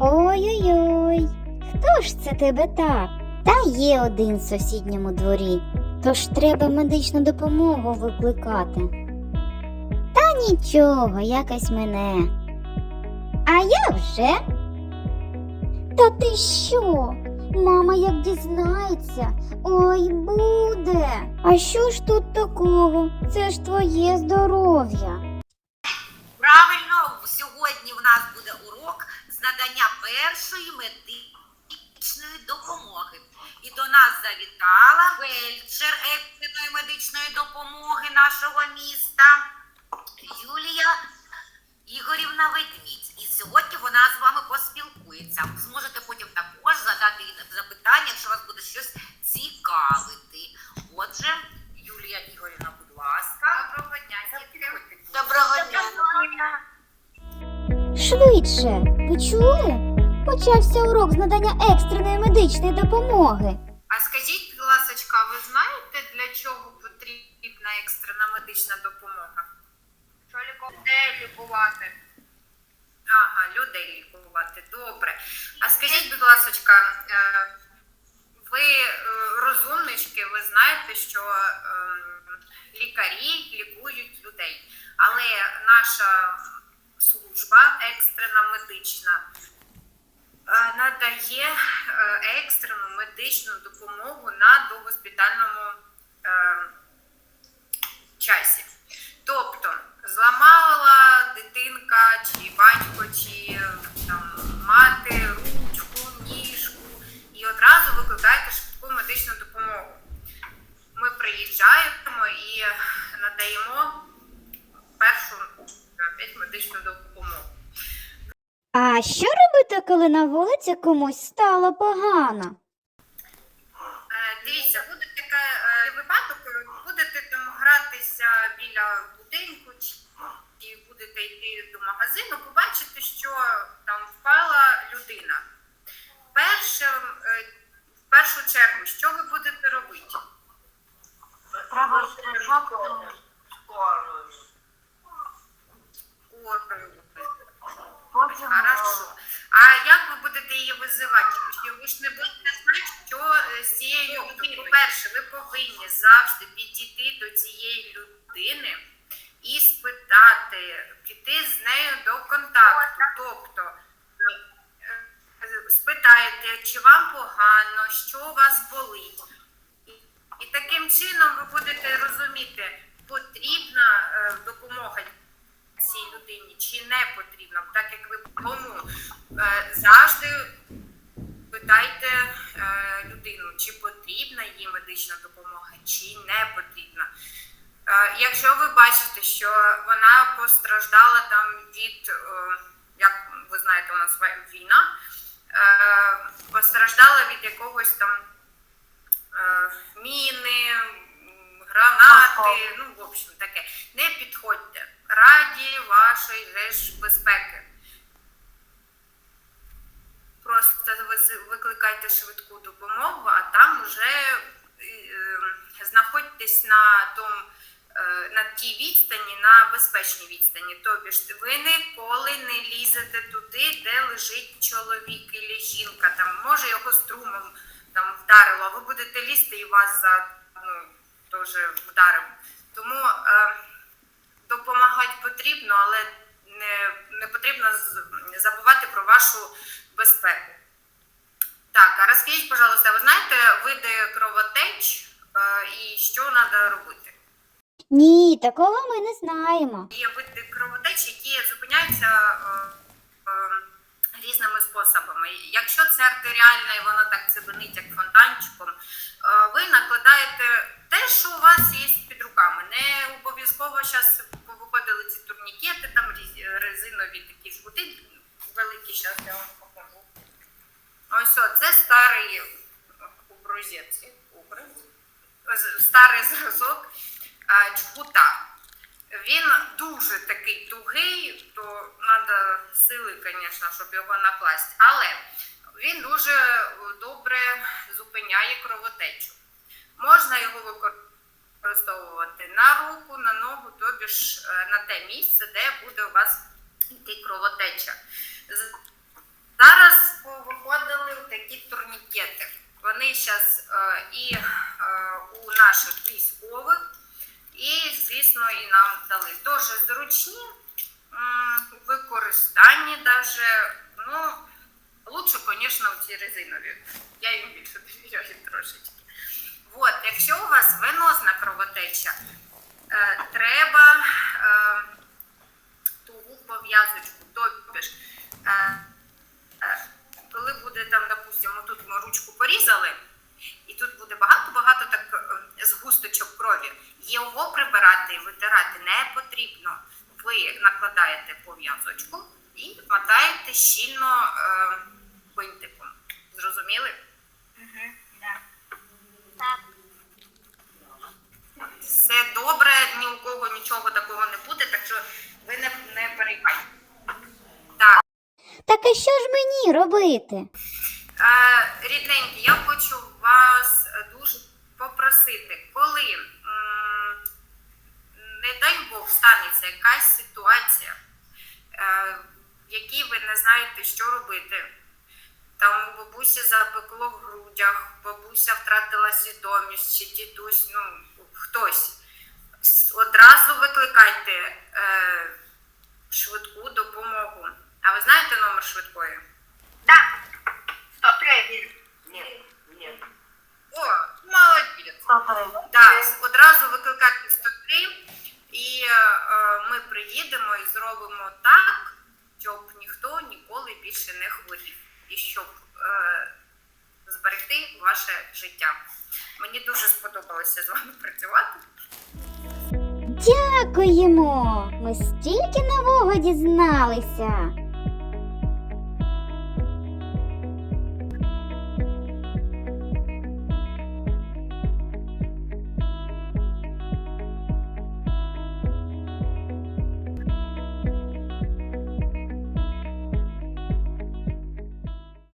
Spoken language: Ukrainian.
Ой-ой-ой, хто ж це тебе так? Та є один в сусідньому дворі, тож треба медичну допомогу викликати. Та нічого, якось мене. А я вже. Та ти що? Мама як дізнається, ой буде. А що ж тут такого? Це ж твоє здоров'я. Правильно, сьогодні в нас надання першої медичної допомоги. І до нас завітала фельдшер екстреної медичної допомоги нашого міста Юлія Ігорівна Ведмідь. І сьогодні вона з вами поспілкується. Зможете потім також задати запитання, якщо вас буде щось цікавити. Отже, Юлія Ігорівна, Швидше, ви чули? Почався урок з надання екстреної медичної допомоги. А скажіть, будь ласка, ви знаєте, для чого потрібна екстрена медична допомога? Що лікувати? Ага, людей лікувати. Добре. А скажіть, будь ласка, ви е, розумнички, ви знаєте, що ем, лікарі лікують людей. Але наша служба екстрена медична е, надає е, екстрену медичну допомогу на догоспітальному е, часі. Тобто зламала дитинка, чи батько, чи там, мати ручку, ніжку і одразу викликаєте швидку медичну допомогу. Ми приїжджаємо і надаємо першу опять медичну допомогу. А що робити, коли на вулиці комусь стало погано? Е, Дивіться, буде такий е, випадок, будете там гратися біля будинку, чи будете йти до магазину, побачите, що там впала людина. Першим, е, в першу чергу, що ви будете робити? Треба спочатку Скорою. Потім Хорошо. А як ви будете її визивати? Ви ж не будете знати, що е, з цією людиною. По-перше, ви повинні завжди підійти до цієї людини і спитати, піти з нею до контакту. Тобто е, спитаєте, чи вам погано, що у вас болить. І, таким чином ви будете розуміти, потрібна е, допомога цій людині чи не потрібно, так як ви тому е, завжди питайте е, людину, чи потрібна їй медична допомога, чи не потрібна. Е, якщо ви бачите, що вона постраждала там від, як ви знаєте, у нас війна, постраждала від якогось там міни, гранати, ну, в общем, таке. Не підходьте. Раді вашої ж безпеки. Просто викликайте швидку допомогу, а там вже е, знаходьтесь на тому. е, На тій відстані, на безпечній відстані. Тобі ж ви ніколи не лізете туди, де лежить чоловік і жінка. Там може його струмом там вдарило, а ви будете лізти і вас за ну, вдарив. Тому е, допомагати потрібно, але не, не потрібно забувати про вашу безпеку. Так, а розкажіть, пожалуйста, ви знаєте види кровотеч е, і що треба робити? Ні, такого ми не знаємо. Є види кровотеч, які зупиняються е, е, різними способами. Якщо це артеріальна і воно так цибенить, як фонтанчиком, е, ви накладаєте те, що у вас є руками. Не обов'язково зараз виходили ці турнікети, там резинові такі жгути великі, зараз я вам покажу. Ось о, це старий образець. Образець? Старий зразок а, джгута. Він дуже такий тугий, то треба сили, звісно, щоб його накласти. Але він дуже е, добре зупиняє кровотечу. Можна його використовувати на руку, на ногу, тобі ж е, на те місце, де буде у вас йти кровотеча. Зараз виходили такі турнікети. Вони зараз і е, у наших військових, і, звісно, і нам дали. Дуже зручні використанні даже. Ну, лучше, звісно, ці резинові. Я їм більше довіряю трошечки. От, якщо у вас венозна кровотеча, е, треба е, тугу пов'язочку, тобто е, е, коли буде там, допустимо, тут ми ручку порізали, і тут буде багато-багато так е, згусточок крові. Його прибирати і витирати не потрібно. Ви накладаєте пов'язочку і мотаєте щільно е, бинтиком. Зрозуміли? Все добре, ні у кого нічого такого не буде, так що ви не, не переймайте. Так. Так і що ж мені робити? Е, рідненькі, я хочу вас е, дуже попросити, коли, м, не дай Бог, станеться якась ситуація, е, в якій ви не знаєте, що робити. Там у бабусі запекло в грудях, бабуся втратила свідомість, чи дідусь, ну хтось. Одразу викликайте е, швидку допомогу. А ви знаєте номер швидкої? Так, 103. Ні, ні. О, молодець. 103. Так, одразу викликати 103, і е, е, ми приїдемо і зробимо так, щоб ніхто ніколи більше не хворів. І щоб е, зберегти ваше життя. Мені дуже сподобалося з вами працювати. Дякуємо! Ми стільки нового дізналися.